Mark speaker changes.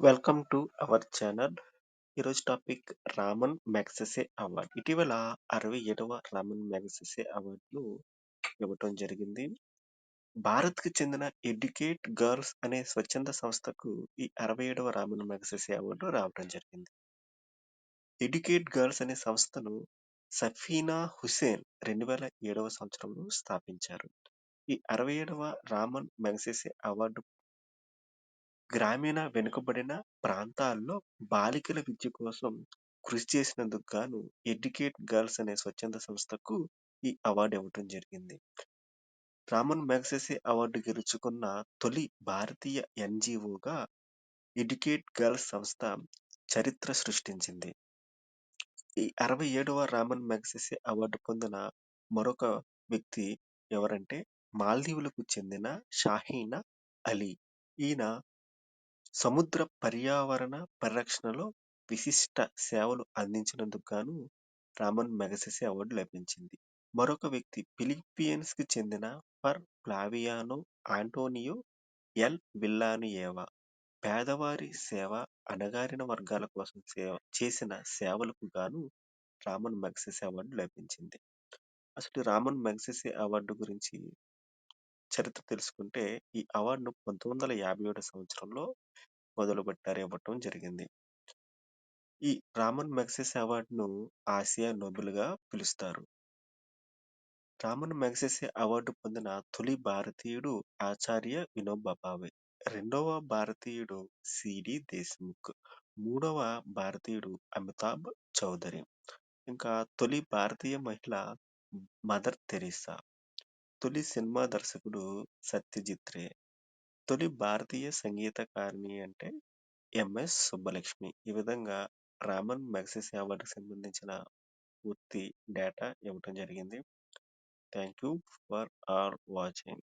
Speaker 1: Welcome to our channel ఈరోజు topic Raman Magsaysay award ఇటీవల అరవై ఏడవ రామన్ మ్యాగ్సెసే అవార్డును ఇవ్వటం జరిగింది. భారత్కి చెందిన ఎడ్యుకేట్ గర్ల్స్ అనే స్వచ్ఛంద సంస్థకు ఈ అరవై ఏడవ రామన్ మ్యాగ్సెసే అవార్డు రావడం జరిగింది. ఎడ్యుకేట్ గర్ల్స్ అనే సంస్థను సఫీనా హుసేన్ రెండు వేల ఏడవ సంవత్సరంలో స్థాపించారు. ఈ అరవై ఏడవ రామన్ మ్యాగ్సెసే అవార్డు గ్రామీణ వెనుకబడిన ప్రాంతాల్లో బాలికల విద్య కోసం కృషి చేసినందుకు గాను ఎడ్యుకేట్ గర్ల్స్ అనే స్వచ్ఛంద సంస్థకు ఈ అవార్డు ఇవ్వటం జరిగింది. రామన్ మ్యాగ్సెసే అవార్డు గెలుచుకున్న తొలి భారతీయ ఎన్జిఓగా ఎడ్యుకేట్ గర్ల్స్ సంస్థ చరిత్ర సృష్టించింది. ఈ అరవై ఏడవ రామన్ మ్యాగ్సెసే అవార్డు పొందిన మరొక వ్యక్తి ఎవరంటే మాల్దీవులకు చెందిన షాహీనా అలీ. ఈయన సముద్ర పర్యావరణ పరిరక్షణలో విశిష్ట సేవలు అందించినందుకు గాను రామన్ మెగసెసే అవార్డు లభించింది. మరొక వ్యక్తి ఫిలిప్పీన్స్కి చెందిన for Flaviano Antonio L Villanueva. పేదవారి సేవ అణగారిన వర్గాల కోసం సేవ చేసిన సేవలకు గాను రామన్ మెగసెసే అవార్డు లభించింది. అసలు రామన్ మెగసెసే అవార్డు గురించి చరిత్ర తెలుసుకుంటే ఈ అవార్డును పంతొమ్మిది వందల యాభై ఏడు సంవత్సరంలో మొదలుపెట్టారు ఇవ్వటం జరిగింది. ఈ రామన్ మెగ్సెస్ అవార్డును ఆసియా నోబెల్గా పిలుస్తారు. రామన్ మ్యాగ్సెసే అవార్డు పొందిన తొలి భారతీయుడు ఆచార్య వినోబా భావే రెండవ భారతీయుడు సిడి దేశ్ముఖ్. మూడవ భారతీయుడు అమితాబ్ చౌదరి. ఇంకా తొలి భారతీయ మహిళ మదర్ తెరీసా. తొలి సినిమా దర్శకుడు సత్యజిత్ రే. తొలి భారతీయ సంగీతకారిణి అంటే ఎంఎస్ సుబ్బలక్ష్మి. ఈ విధంగా రామన్ మెగసెస్ అవార్డుకి సంబంధించిన పూర్తి డేటా ఇవ్వటం జరిగింది. Thank you for our watching.